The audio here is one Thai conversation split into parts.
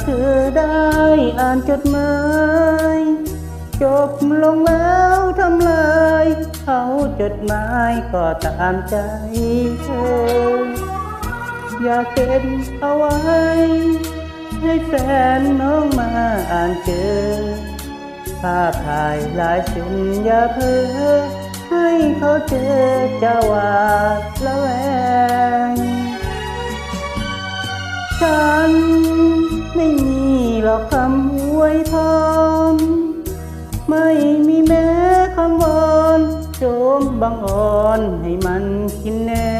เธอได้อ่านจดหมาย จบลงแล้วทำลายเขาจดหมายก็ตามใจเธอ อยากเก็บเอาไว้ ให้แฟนน้องมาอ่านเจอภาพถ่ายลายสิ่งอย่าเพ้อให้เขาเจอจะหวาดละแวงฉัน อกคำอวยพรไม่มีแม้คำวอนโจมบังอ่อนให้มันกินแน่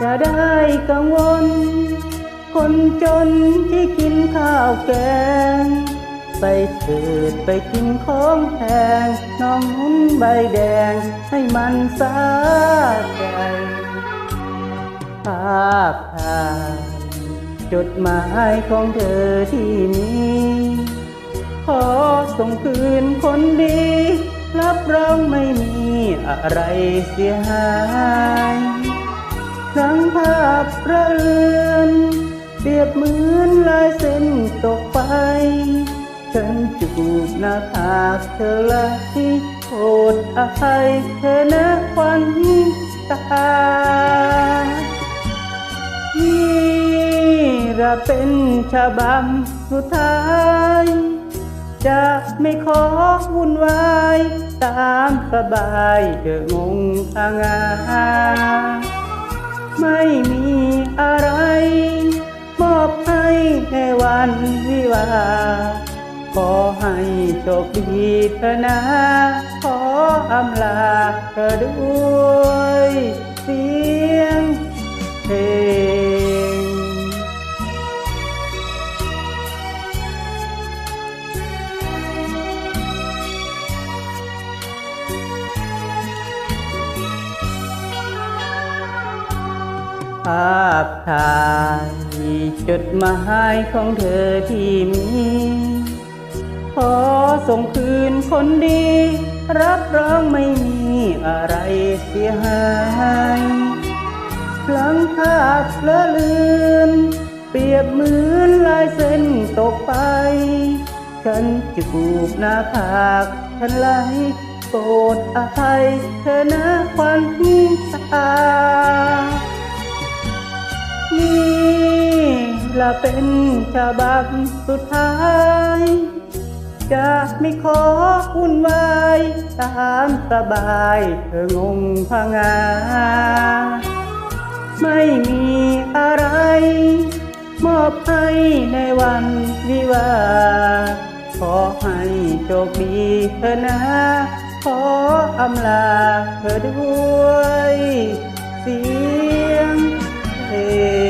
จะได้กังวล คนจนที่กินข้าวแกง ไปเถิดไปกินของแพงน้องหุ้นใบแดงให้มันสาใจภาพถ่าย จดหมายของเธอที่มีขอส่งคืนคนดี รับรองไม่มีอะไรเสียหายทั้งภาพระเอือนเปรียบเหมือนลายเส้นตกไป ฉันจูบหน้าผากเธอละที่โปรดอภัยเธอนะควันตา นี่เป็นฉบับสุดท้าย จะไม่ขอวุ่นวาย ตามสบายเธองงทางา ไม่มีอะไร มอบให้ในวันวิวา ขอให้โชคดีเธอนะ ขออำลาเธอด้วยสี ภาพถ่ายจดหมายของเธอที่มี ขอส่งคืนคนดี รับรองไม่มีอะไรเสียหายหลังภาพเลอะเลือนเปรียบเหมือนลายเส้นตกไป ฉันจูบหน้าผากฉันไหลโปรดอภัยเธอนะควันตา ละเป็นฉบับสุดท้าย จะไม่ขอวุ่นวายตามสบายเธองงพงา ไม่มีอะไร มอบให้ในวันวิวา ขอให้โชคดีเธอนะ ขออำลาเธอด้วย เสียงเพลง